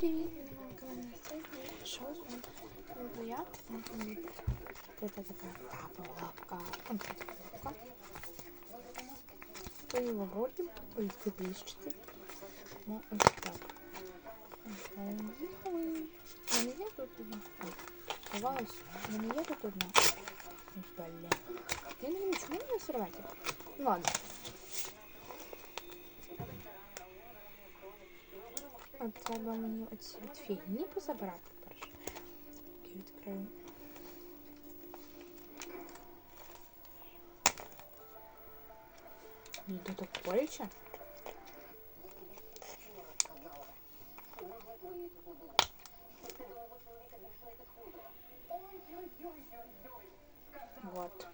привіт! Мене на каналі Сьогодні що з вами буду я. Це така лапка, конкретна лапка. Твої вороті, ой, підписчиці. Ну, ось так. Поїхали. У мене є тут одна. Ой, сховалась. У мене є тут одна. Ой, Блін. Я не знаю, чому не сорвати? Ну, ладно. От треба мені оці от фігні позабирати перше. Такі відкрию. Мені тут так боляче. Вот.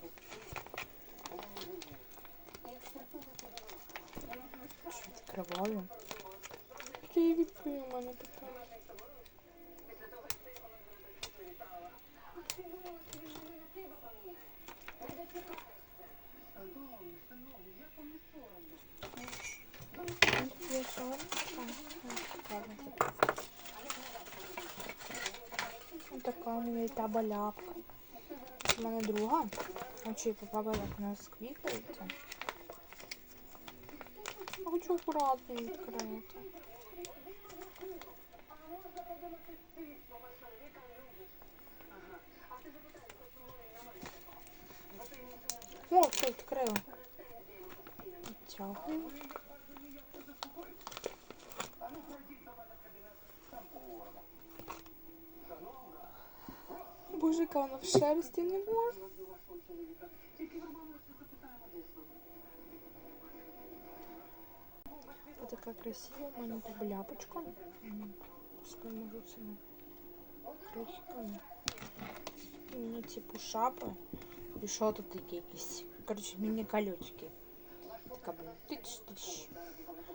Що відкриваю? Ти відкрив мене питання. Я що? А, ладно, це. Ось така у мене та баляпка. У мене друга. Хочу попробувати, як вона сквікається. Хочу акуратно відкрити. О, все відкрила. Відтягую. Боже, яка вона в шерсті не може. Ось така красива у мене тут бляпочка. М, Пускай можу цими крихками. І Мені ці пушапи. І що тут такі якісь? Коротше, міні-колючки. Така, блін, тич-тич.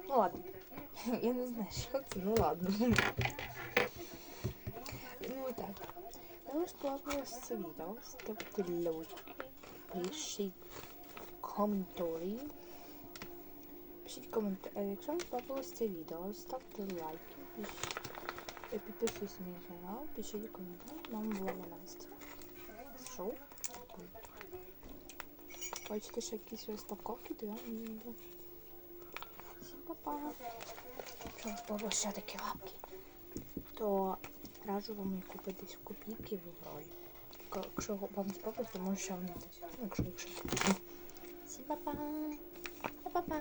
Ну ладно. Я не знаю, що це, ну ладно. Ну так. Ну, сподобалось це відео. Ставте лайки. Пишіть коментарі. Пишіть коментарі. Якщо вам сподобалось це відео, ставте лайки. Пишіть. Е, Підписуйтесь на мій канал, пишіть коментарі. Вам було Настя. Шоу. Хочете ще якісь розпаковки, то я вам буду. Всім па-па. Якщо вам сподобалось ще такі лапки, то раджу вам їх купити в копійки в ролі. Якщо вам сподобалось, то може ще вам дати. Ну, якщо, якщо. Всім па-па. 爸爸，